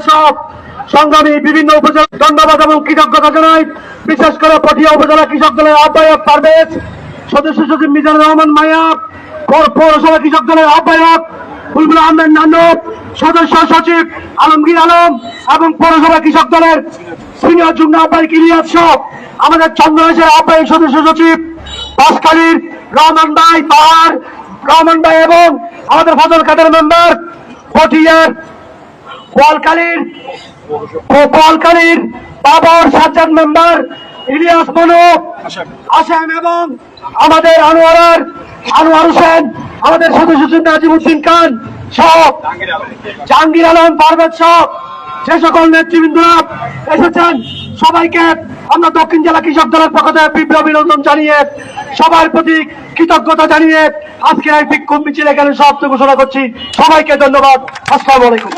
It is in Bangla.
পারভেজ সব সংগ্রামী বিভিন্ন উপজেলা ধন্যবাদ এবং কৃতজ্ঞতা জানাই। বিশেষ করে পটিয়া উপজেলা কৃষক দলের আহ্বায়ক পারভেজ, সদস্য সচিব মিজানুর রহমান মায়া পৌরসভা কৃষক দলের আহ্বায়ক বুলবুল আহমেদ নানব সদস্য সচিব আলমগীর আলম এবং পৌরসভা কৃষক দলের সিনিয়র যুগ্ম আহ্বায়ক ইলিয়াস সহ আমাদের চন্দ্রদেশের আহ্বায়ক সদস্য সচিব বাসখালীর রহমান ভাই, পাহাড়, রহমান ভাই এবং আমাদের ফজল কাদের মেম্বার, পটিয়ার বোয়ালখালীর বোয়ালখালীর বাবর সাজ্জাদ মেম্বার ইলিয়াস মনু আসাম এবং আমাদের আনোয়ারার আনোয়ার হোসেন, আমাদের সদস্য নাজিমুদ্দিন খান সব জাহাঙ্গীর আলম, পারভেজ সব যে সকল নেতৃবৃন্দরা এসেছেন সবাইকে আমরা দক্ষিণ জেলা কৃষক দলের পক্ষ থেকে তীব্র অভিনন্দন জানিয়ে, সবার প্রতি কৃতজ্ঞতা জানিয়ে আজকে এই বিক্ষোভ মিছিল এখানে সমাপ্ত ঘোষণা করছি। সবাইকে ধন্যবাদ। আসসালামু আলাইকুম।